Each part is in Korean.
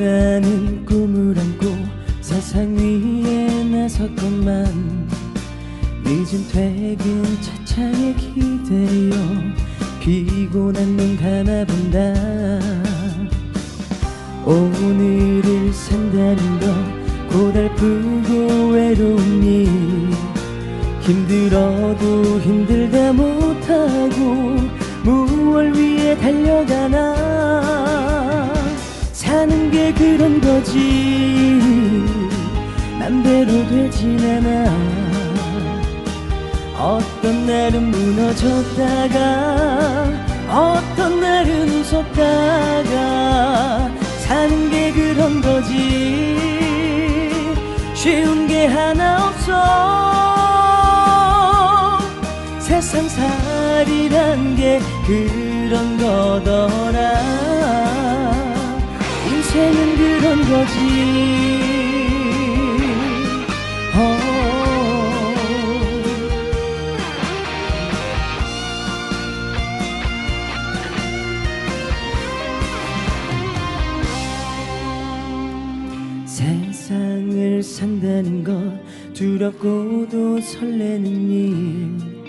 나는 꿈을 안고 세상 위에 나섰건만 늦은 퇴근 차창에 기대어 피곤한 눈 감아본다. 오늘을 산다는 건 고달프고 외로운 일. 힘들어도 힘들다 못하고 무얼 위해 달려가나 사는 게 그런 거지. 맘대로 되진 않아. 어떤 날은 무너졌다가 어떤 날은 웃었다가 사는 게 그런 거지. 쉬운 게 하나 없어. 세상 살이란 게 그런 거더라 거지. 어. 세상을 산다는 것 두렵고도 설레는 일.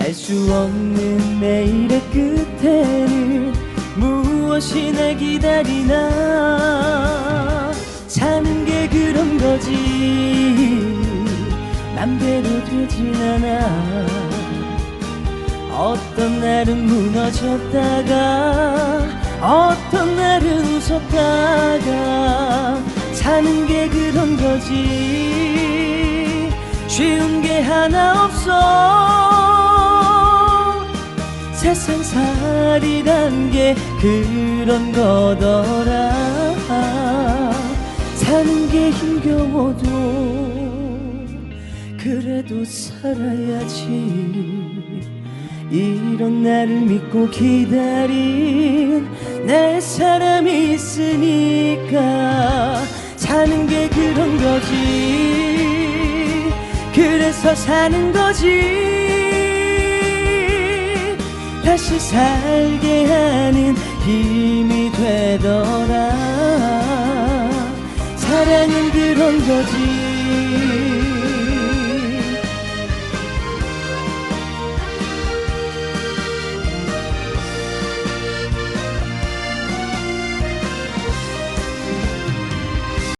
알 수 없는 내일의 끝에는 무엇이 날 기다리나 맘대로 되진 않아. 어떤 날은 무너졌다가 어떤 날은 웃었다가 사는 게 그런 거지. 쉬운 게 하나 없어. 세상 살이란 게 그런 거더라. 사는 게 힘겨워도 그래도 살아야지. 이런 나를 믿고 기다린 내 사람이 있으니까 사는 게 그런 거지. 그래서 사는 거지. 다시 살게 하는 힘이 되더라. 사랑은 그런 거지